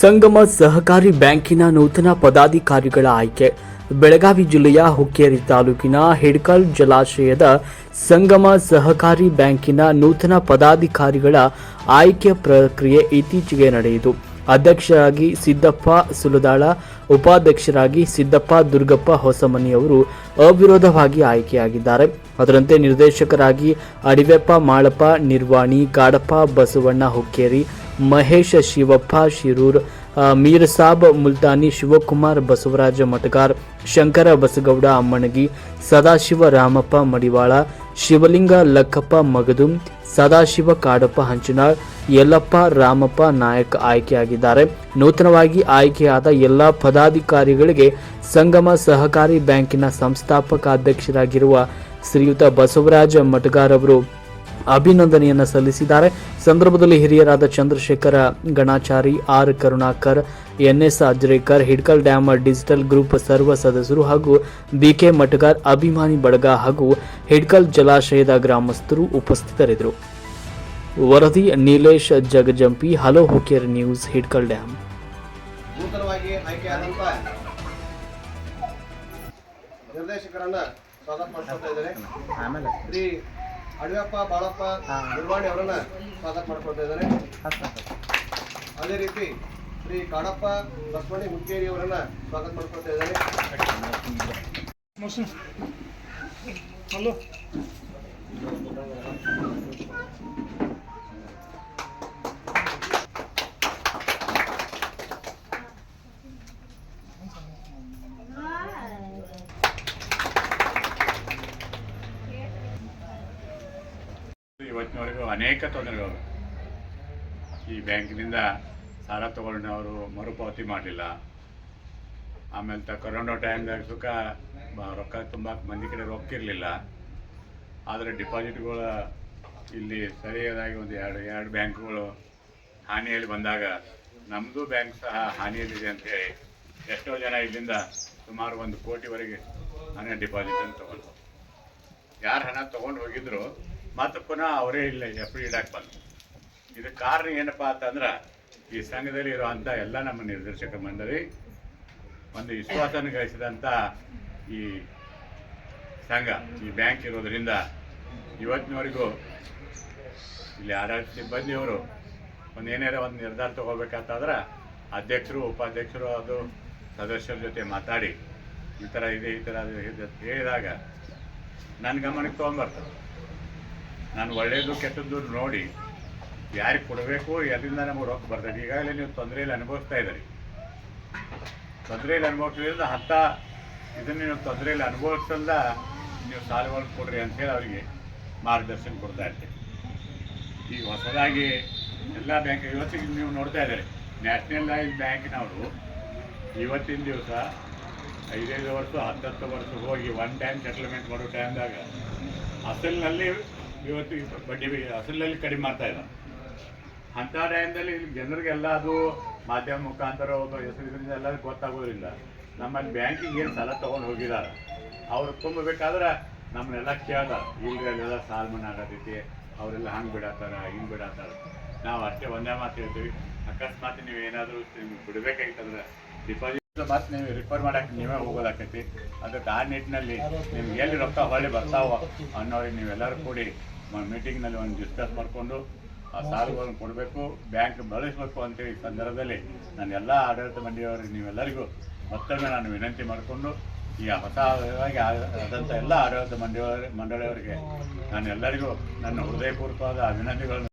ಸಂಗಮ ಸಹಕಾರಿ ಬ್ಯಾಂಕಿನ ನೂತನ ಪದಾಧಿಕಾರಿಗಳ ಆಯ್ಕೆ. ಬೆಳಗಾವಿ ಜಿಲ್ಲೆಯ ಹುಕ್ಕೇರಿ ತಾಲೂಕಿನ ಹಿಡ್ಕಲ್ ಜಲಾಶಯದ ಸಂಗಮ ಸಹಕಾರಿ ಬ್ಯಾಂಕಿನ ನೂತನ ಪದಾಧಿಕಾರಿಗಳ ಆಯ್ಕೆ ಪ್ರಕ್ರಿಯೆ ಇತ್ತೀಚೆಗೆ ನಡೆಯಿತು. ಅಧ್ಯಕ್ಷರಾಗಿ ಸಿದ್ದಪ್ಪ ಸುಲದಾಳ, ಉಪಾಧ್ಯಕ್ಷರಾಗಿ ಸಿದ್ದಪ್ಪ ದುರ್ಗಪ್ಪ ಹೊಸಮನಿ ಅವರು ಅವಿರೋಧವಾಗಿ ಆಯ್ಕೆಯಾಗಿದ್ದಾರೆ. ಅದರಂತೆ ನಿರ್ದೇಶಕರಾಗಿ ಅಡಿವೆಪ್ಪ ಮಾಳಪ್ಪ, ನಿರ್ವಾಣಿ, ಕಾಡಪ್ಪ, ಬಸವಣ್ಣ ಹುಕ್ಕೇರಿ ಮಹೇಶ ಶಿವಪ್ಪ, ಶಿರೂರ್ ಮೀರ್ ಸಾಬ್ ಮುಲ್ತಾನಿ, ಶಿವಕುಮಾರ್, ಬಸವರಾಜ ಮಟಗಾರ್ ಶಂಕರ ಬಸಗೌಡ, ಅಮ್ಮಣಗಿ, ಸದಾಶಿವ ರಾಮಪ್ಪ, ಮಡಿವಾಳ, ಶಿವಲಿಂಗ ಲಕ್ಕಪ್ಪ, ಮಗದು, ಸದಾಶಿವ ಕಾಡಪ್ಪ, ಹಂಚನಾಳ್, ಯಲ್ಲಪ್ಪ, ರಾಮಪ್ಪ ನಾಯಕ್ ಆಯ್ಕೆಯಾಗಿದ್ದಾರೆ. ನೂತನವಾಗಿ ಆಯ್ಕೆಯಾದ ಎಲ್ಲ ಪದಾಧಿಕಾರಿಗಳಿಗೆ ಸಂಗಮ ಸಹಕಾರಿ ಬ್ಯಾಂಕಿನ ಸಂಸ್ಥಾಪಕ ಅಧ್ಯಕ್ಷರಾಗಿರುವ ಶ್ರೀಯುತ ಬಸವರಾಜ ಮಟಗಾರ್ ಅವರು ಅಭಿನಂದನೆಯನ್ನು ಸಲ್ಲಿಸಿದ್ದಾರೆ. ಸಂದರ್ಭದಲ್ಲಿ ಹಿರಿಯರಾದ Chandrashekhar Ganachari R Karunakar NS Ajrekar Hidkal dam digital group ಸರ್ವ ಸದಸ್ಯರು ಹಾಗೂ ಬಿಕೆ ಮಟಗಾರ್ ಅಭಿಮಾನಿ ಬಳಗ ಹಾಗೂ ಹಿಡ್ಕಲ್ ಜಲಾಶಯದ ಗ್ರಾಮಸ್ಥರು ಉಪಸ್ಥಿತರಿದ್ದರು. ವರದಿ Nilesh Jagajampi hello Hukeri news Hidkal dam. ನಿರ್ದೇಶಕರನ್ನ ಸ್ವಾಗತ ಮಾಡ್ತಾ ಇದ್ದಾರೆ ಶ್ರೀ ಅಡಿಯಪ್ಪ ಬಾಳಪ್ಪ ನಿರ್ವಾಣಿ ಅವರನ್ನ ಸ್ವಾಗತ ಮಾಡ್ಕೊಳ್ತಾ ಇದ್ದಾರೆ. ಅದೇ ರೀತಿ ಶ್ರೀ ಕಾಡಪ್ಪ ಬಸವಣ್ಣಿ ಹುಕ್ಕೇರಿ ಅವರನ್ನ ಸ್ವಾಗತ ಮಾಡ್ಕೊಳ್ತಾ ಇದ್ದಾರೆ. ಅನೇಕ ತೊಂದರೆಗಳು. ಈ ಬ್ಯಾಂಕಿನಿಂದ ಸಾಲ ತಗೊಂಡವರು ಮರುಪಾವತಿ ಮಾಡಲಿಲ್ಲ. ಆಮೇಲೆ ತ ಕೊರೋನಾ ಟೈಮ್ದಾಗ ಸುಖ ರೊಕ್ಕ ತುಂಬ ಮಂದಿ ಕಡೆ ರೊಕ್ಕ ಇರಲಿಲ್ಲ ಆದರೆ ಡಿಪಾಸಿಟ್ಗಳು ಇಲ್ಲಿ ಸರಿಯಾದಾಗಿ ಒಂದು ಎರಡು ಎರಡು ಬ್ಯಾಂಕ್ಗಳು ಹಾನಿಯಲ್ಲಿ ಬಂದಾಗ ನಮ್ಮದು ಬ್ಯಾಂಕ್ ಸಹ ಹಾನಿಯಲ್ಲಿದೆ ಅಂತೇಳಿ ಎಷ್ಟೋ ಜನ ಇಲ್ಲಿಂದ ಸುಮಾರು ಒಂದು ಕೋಟಿವರೆಗೆ ಹಣ ಡಿಪಾಸಿಟನ್ನು ತಗೊಂಡು ಯಾರು ಹಣ ತೊಗೊಂಡು ಹೋಗಿದ್ರು ಮತ್ತೆ ಪುನಃ ಅವರೇ ಇಲ್ಲ ಎಫ್ ಡಿ ಇಡಕ್ಕೆ ಬಂದು ಇದಕ್ಕೆ ಕಾರಣ ಏನಪ್ಪ ಅಂತಂದ್ರೆ ಈ ಸಂಘದಲ್ಲಿ ಇರುವಂಥ ಎಲ್ಲ ನಮ್ಮ ನಿರ್ದೇಶಕ ಮಂಡಳಿ ಒಂದು ವಿಶ್ವಾಸನ ಗಳಿಸಿದಂಥ ಈ ಸಂಘ, ಈ ಬ್ಯಾಂಕ್ ಇರೋದರಿಂದ ಇವತ್ತಿನವರೆಗೂ ಇಲ್ಲಿ ಆಡಳಿತ ಸಿಬ್ಬಂದಿಯವರು ಒಂದು ಏನಾರ ಒಂದು ನಿರ್ಧಾರ ತೊಗೋಬೇಕಂತಂದ್ರೆ ಅಧ್ಯಕ್ಷರು, ಉಪಾಧ್ಯಕ್ಷರು ಅದು ಸದಸ್ಯರ ಜೊತೆ ಮಾತಾಡಿ. ಈ ಥರ ಇದೆ, ಈ ಥರ ಇದೆ ಇದೆ ಹೇಳಿದಾಗ ನನ್ನ ಗಮನಕ್ಕೆ ತೊಗೊಂಬರ್ತಾರೆ. ನಾನು ಒಳ್ಳೆಯದು ಕೆಟ್ಟದ್ದು ನೋಡಿ. ಯಾರಿಗೆ ಕೊಡಬೇಕು ಎಲ್ಲಿಂದ ನಮಗೆ ರೊಕ್ಕ ಬರ್ತದೆ? ಈಗಾಗಲೇ ನೀವು ತೊಂದರೆಯಲ್ಲಿ ಅನುಭವಿಸ್ತಾ ಇದ್ದೀರಿ. ತೊಂದರೆಯಲ್ಲಿ ಅನುಭವಿಸೋದ್ರಿಂದ ಹತ್ತ ಇದನ್ನು ನೀವು ತೊಂದರೆಯಲ್ಲಿ ಅನುಭವಿಸ್ತಂದ ನೀವು ಸಾಲಗಳನ್ನು ಕೊಡ್ರಿ ಅಂತೇಳಿ ಅವರಿಗೆ ಮಾರ್ಗದರ್ಶನ ಕೊಡ್ತಾ ಇರ್ತೀವಿ ಈಗ ಹೊಸದಾಗಿ ಎಲ್ಲ ಬ್ಯಾಂಕ್ ಇವತ್ತಿಗೆ ನೀವು ನೋಡ್ತಾ ಇದ್ದೀರಿ. ಲೈಫ್ ಬ್ಯಾಂಕಿನವರು ಇವತ್ತಿನ ದಿವಸ ಐದೈದು ವರ್ಷ ಹತ್ತತ್ತು ವರ್ಷ ಹೋಗಿ ಒನ್ ಟೈಮ್ ಸೆಟಲ್ಮೆಂಟ್ ಮಾಡೋ ಟೈಮ್ದಾಗ ಅಸಲಿನಲ್ಲಿ ಇವತ್ತಿಗೆ ಬಡ್ಡಿ ಅಸಲಲ್ಲಿ ಕಡಿಮೆ ಮಾಡ್ತಾ ಇಲ್ಲ ಅಂಥ ಟೈಮ್ದಲ್ಲಿ ಇಲ್ಲಿ ಜನರಿಗೆಲ್ಲ ಅದು ಮಾಧ್ಯಮ ಮುಖಾಂತರ ಒಬ್ಬ ಹೆಸರಿದ್ರಿಂದ ಎಲ್ಲ ಗೊತ್ತಾಗೋದ್ರಿಂದ ನಮ್ಮಲ್ಲಿ ಬ್ಯಾಂಕಿಗೆ ಏನು ಸಾಲ ತೊಗೊಂಡು ಹೋಗಿದ್ದಾರೆ? ಅವ್ರು ತುಂಬಬೇಕಾದ್ರೆ ನಮ್ಮನ್ನೆಲ್ಲ ಕೇಳ್ತಾರೆ ಇಲ್ಲೆಲ್ಲ ಸಾಲ ಮನ್ನಾ ಆಗತೈತಿ, ಅವರೆಲ್ಲ ಹಂಗೆ ಬಿಡತ್ತಾರ, ಹಿಂಗೆ ಬಿಡತ್ತಾರ. ನಾವು ಅಷ್ಟೇ ಒಂದೇ ಮಾತು ಹೇಳ್ತೀವಿ. ಅಕಸ್ಮಾತ್ ನೀವು ಏನಾದರೂ ನಿಮ್ಗೆ ಬಿಡಬೇಕಾಗಿತ್ತಂದ್ರೆ ಡಿಪಾಸಿಟ್ ಮತ್ತೆ ನೀವು ರಿಫರ್ ಮಾಡಕ್ಕೆ ನೀವೇ ಹೋಗೋದಾಕೈತಿ. ಅದಕ್ಕೆ ಆ ನಿಟ್ಟಿನಲ್ಲಿ ನಿಮ್ಗೆ ಎಲ್ಲಿ ರೊಕ್ಕ ಹೊಳ್ಳಿ ಬರ್ತಾವ ಅನ್ನೋರಿಗೆ ನೀವೆಲ್ಲರೂ ಕೂಡಿ ಮೀಟಿಂಗ್ನಲ್ಲಿ ಒಂದು ಡಿಸ್ಕಸ್ ಮಾಡಿಕೊಂಡು ಆ ಸಾಲಗಳನ್ನು ಕೊಡಬೇಕು ಬ್ಯಾಂಕ್ ಬಳಸಬೇಕು ಅಂತೇಳಿ ಈ ಸಂದರ್ಭದಲ್ಲಿ ನಾನು ಎಲ್ಲ ಆಡಳಿತ ಮಂಡಳಿಯವರಿಗೆ ನೀವೆಲ್ಲರಿಗೂ ಮತ್ತೊಮ್ಮೆ ನಾನು ವಿನಂತಿ ಮಾಡಿಕೊಂಡು ಈ ಹೊಸದಾಗಿ ಆದಂಥ ಎಲ್ಲ ಆಡಳಿತ ಮಂಡಳಿ ಮಂಡಳಿಯವರಿಗೆ ನಾನು ಎಲ್ಲರಿಗೂ ನನ್ನ ಹೃದಯಪೂರ್ವಕವಾದ ಅಭಿನಂದನೆಗಳನ್ನು